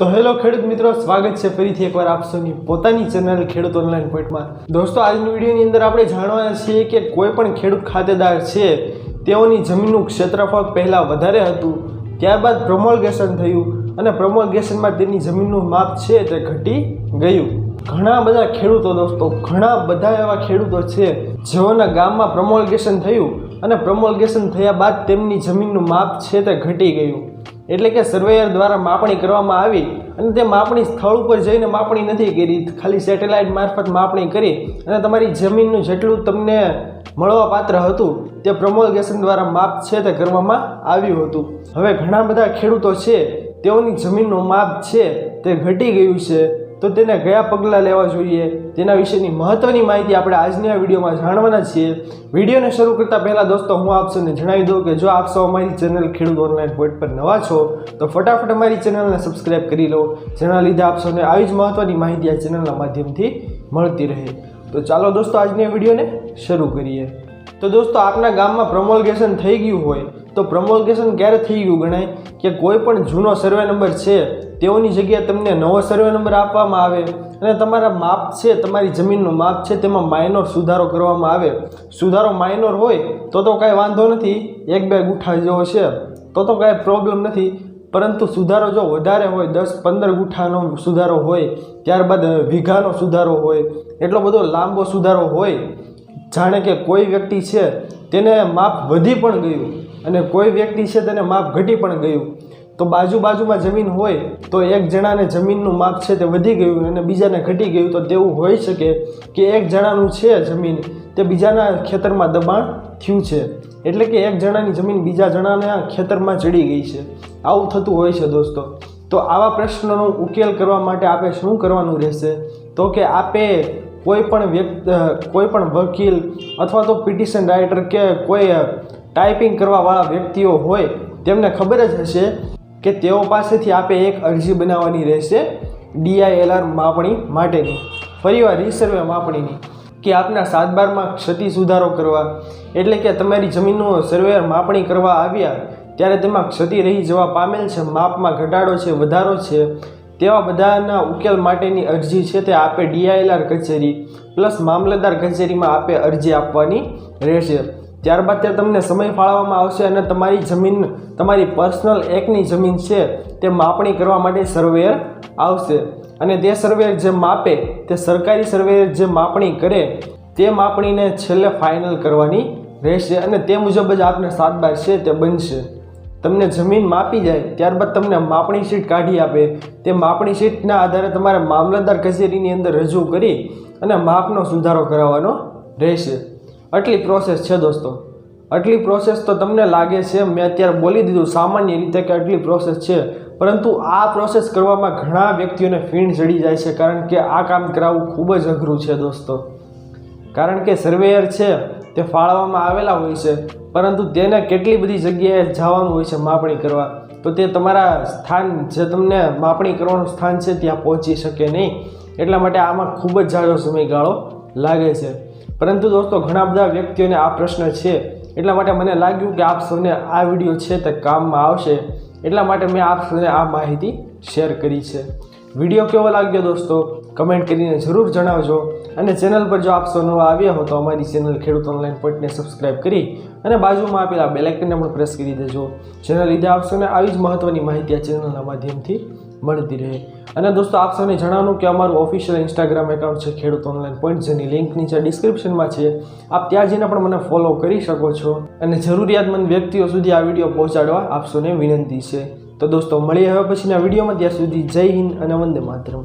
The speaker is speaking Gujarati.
તો હેલો ખેડૂત મિત્રો, સ્વાગત છે ફરીથી એકવાર આપ પોતાની ચેનલ ખેડૂત ઓનલાઈન પોઈન્ટમાં. દોસ્તો, આજની વિડીયોની અંદર આપણે જાણવાના છીએ કે કોઈ પણ ખેડૂત ખાતેદાર છે, તેઓની જમીનનું ક્ષેત્રફળ પહેલાં વધારે હતું, ત્યારબાદ પ્રમોલગેશન થયું અને પ્રમોલગેશનમાં તેની જમીનનું માપ છે તે ઘટી ગયું. ઘણા બધા ખેડૂતો દોસ્તો, ઘણા બધા એવા ખેડૂતો છે, જેઓના ગામમાં પ્રમોલગેશન થયું અને પ્રમોલગેશન થયા બાદ તેમની જમીનનું માપ છે તે ઘટી ગયું. એટલે કે સર્વેયર દ્વારા માપણી કરવામાં આવી અને તે માપણી સ્થળ ઉપર જઈને માપણી નથી કરી. ખાલી સેટેલાઇટ મારફત માપણી કરી અને તમારી જમીનનું જેટલું તમને મળવા પાત્ર હતું તે પ્રમોલગેશન દ્વારા માપ છે તે કરવામાં આવ્યું હતું. હવે ઘણા બધા ખેડૂતો છે, તેઓની જમીનનું માપ છે તે ઘટી ગયું છે. તો તેને કયા પગલાં લેવા જોઈએ? તેના વિશેની મહત્ત્વની માહિતી આપણે આજની આ વિડીયોમાં જાણવાના છીએ. વિડીયોને શરૂ કરતાં પહેલાં દોસ્તો, હું આપ સૌને જણાવી દઉં કે જો આપ સૌ અમારી ચેનલ ખેડૂત ઓનલાઈન પોઈન્ટ પર નવા છો, તો ફટાફટ અમારી ચેનલને સબસ્ક્રાઈબ કરી લો, જેના લીધે આપ સૌને આવી જ મહત્ત્વની માહિતી આ ચેનલના માધ્યમથી મળતી રહે. તો ચાલો દોસ્તો, આજની વિડીયોને શરૂ કરીએ. તો દોસ્તો, આપના ગામમાં પ્રમોલગેશન થઈ ગયું હોય, તો પ્રમોલગેશન ક્યારે થઈ ગયું ગણાય? કે કોઈ પણ જૂનો સર્વે નંબર છે તેઓની જગ્યાએ તમને નવો સર્વે નંબર આપવામાં આવે અને તમારા માપ છે, તમારી જમીનનું માપ છે, તેમાં માઇનોર સુધારો કરવામાં આવે. સુધારો માઇનોર હોય, તો તો કાંઈ વાંધો નથી. એક બે ગુઠ્ઠા જેવો છે, તો તો કાંઈ પ્રોબ્લેમ નથી. પરંતુ સુધારો જો વધારે હોય, દસ પંદર ગુઠ્ઠાનો સુધારો હોય, ત્યારબાદ વીઘાનો સુધારો હોય, એટલો બધો લાંબો સુધારો હોય, જાણે કે કોઈ વ્યક્તિ છે, તેને માપ વધી પણ ગયું અને કોઈ વ્યક્તિ છે, તેને માપ ઘટી પણ ગયું. તો બાજુ બાજુમાં જમીન હોય, તો એક જણાને જમીનનું માપ છે તે વધી ગયું અને બીજાને ઘટી ગયું, તો તેવું હોઈ શકે કે એક જણાનું છે જમીન, તે બીજાના ખેતરમાં દબાણ થયું છે. એટલે કે એક જણાની જમીન બીજા જણાના ખેતરમાં ચડી ગઈ છે. આવું થતું હોય છે દોસ્તો. તો આવા પ્રશ્નનો ઉકેલ કરવા માટે આપણે શું કરવાનું રહેશે? તો કે આપે કોઈ પણ વ્યક્તિ, કોઈ પણ વકીલ અથવા તો પિટિશન રાઇટર કે કોઈ ટાઈપિંગ કરવાવાળા વ્યક્તિઓ હોય, તેમને ખબર જ હશે કે તેઓ પાસેથી આપે એક અરજી બનાવવાની રહેશે ડીઆઈએલઆર માપણી માટેની. ફરીવાર રીસર્વે માપણીની કે આપના સાત બારમાં ક્ષતિ સુધારો કરવા એટલે કે તમારી જમીનનું સર્વેયર માપણી કરવા આવ્યા ત્યારે તેમાં ક્ષતિ રહી જવા પામેલ છે, માપમાં ઘટાડો છે, વધારો છે તેવા બધાના ઉકેલ માટેની અરજી છે તે આપે ડીઆઈએલઆર કચેરી પ્લસ મામલતદાર કચેરીમાં આપે અરજી આપવાની રહેશે. ત્યારબાદ તે તમને સમય ફાળવવામાં આવશે અને તમારી જમીન, તમારી પર્સનલ એકની જમીન છે તે માપણી કરવા માટે સર્વેયર આવશે. અને તે સર્વેયર જે માપે, તે સરકારી સર્વેયર જે માપણી કરે, તે માપણીને છેલ્લે ફાઇનલ કરવાની રહેશે અને તે મુજબ જ આપને સાત બાર છે તે બનશે. તમને જમીન માપી જાય, ત્યારબાદ તમને માપણી શીટ કાઢી આપે. તે માપણી શીટના આધારે તમારે મામલતદાર કચેરીની અંદર રજૂ કરી અને માપનો સુધારો કરાવવાનો રહેશે. આટલી પ્રોસેસ છે દોસ્તો. આટલી પ્રોસેસ તો તમને લાગે છે, મેં અત્યારે બોલી દીધું સામાન્ય રીતે કે આટલી પ્રોસેસ છે, પરંતુ આ પ્રોસેસ કરવામાં ઘણા વ્યક્તિઓને ફીણ ચડી જાય છે, કારણ કે આ કામ કરાવવું ખૂબ જ અઘરું છે દોસ્તો. કારણ કે સર્વેયર છે, તે ફાળવવામાં આવેલા હોય છે, પરંતુ તેને કેટલી બધી જગ્યાએ જવાનું હોય છે માપણી કરવા, તો તે તમારા સ્થાન જે તમને માપણી કરવાનું સ્થાન છે, ત્યાં પહોંચી શકે નહીં. એટલા માટે આમાં ખૂબ જ જાજો સમયગાળો લાગે છે. પરંતુ દોસ્તો, ઘણા બધા વ્યક્તિઓને આ પ્રશ્ન છે. એટલા માટે મને લાગ્યું કે આપ સૌને આ વીડિયો છે તે કામમાં આવશે. એટલા માટે મેં આપ સૌને આ માહિતી શેર કરી છે. વીડિયો કેવો લાગ્યો દોસ્તો? કમેન્ટ કરીને જરૂર જણાવજો. અને ચેનલ પર જો આપ સૌ નવા આવ્યા હો તો અમારી ચેનલ ખેડૂત ઓનલાઈન પોઈન્ટને સબસ્ક્રાઈબ કરી અને બાજુમાં આપેલા બેલાઇકનને પણ પ્રેસ કરી દેજો. જેના લીધે આપ સૌને આવી જ મહત્ત્વની માહિતી આ ચેનલના માધ્યમથી મળતી રહે. અને દોસ્તો, આપ સૌને જણાવું કે અમારું ઓફિશિયલ ઇન્સ્ટાગ્રામ એકાઉન્ટ છે, ખેડૂત ઓનલાઈન પોઈન્ટ જેની લિંક નીચે ડિસ્ક્રિપ્શનમાં છે. આપ ત્યાં જઈને પણ મને ફોલો કરી શકો છો. અને જરૂરિયાતમંદ વ્યક્તિઓ સુધી આ વીડિયો પહોંચાડવા આપ સૌને વિનંતી છે. તો દોસ્તો, મળીએ હવે પછીના વિડીયોમાં ત્યાર સુધી જય હિન્દ અને વંદે માતરમ.